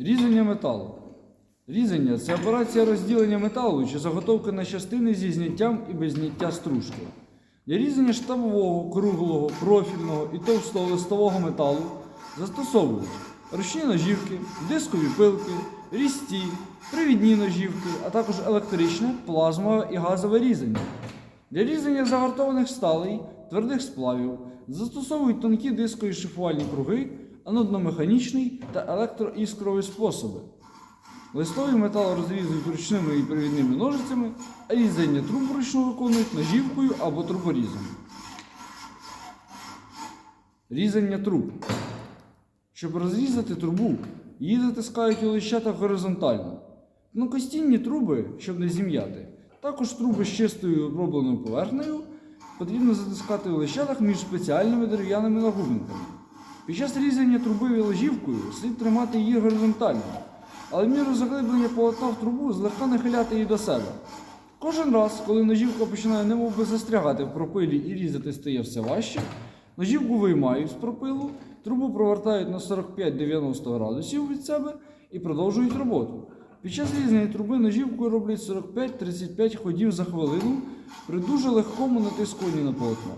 Різання металу. Різання це операція розділення металу чи заготовки на частини зі зняттям і без зняття стружки. Для різання штамового, круглого, профільного і товстолистового металу застосовують ручні ножівки, дискові пилки, різці, привідні ножівки, а також електричне, плазмове і газове різання. Для різання загартованих сталей, твердих сплавів застосовують тонкі дискові шифувальні круги, анодно-механічний та електроіскрові способи. Листовий метал розрізують ручними і привідними ножицями, а різання труб вручну виконують ножівкою або труборізом. Різання труб. Щоб розрізати трубу, її затискають у лищатах горизонтально. Тонкостінні труби, щоб не зім'яти. Також труби з чистою обробленою поверхнею потрібно затискати у лищатах між спеціальними дерев'яними нагубниками. Під час різання труби ложівкою слід тримати її горизонтально, але в міру заглиблення полотна в трубу злегка нахиляти її до себе. Кожен раз, коли ножівка починає немовби застрягати в пропилі і різати стає все важче, ножівку виймають з пропилу, трубу провертають на 45-90 градусів від себе і продовжують роботу. Під час різання труби ножівкою роблять 45-35 ходів за хвилину при дуже легкому натискуванні на полотно.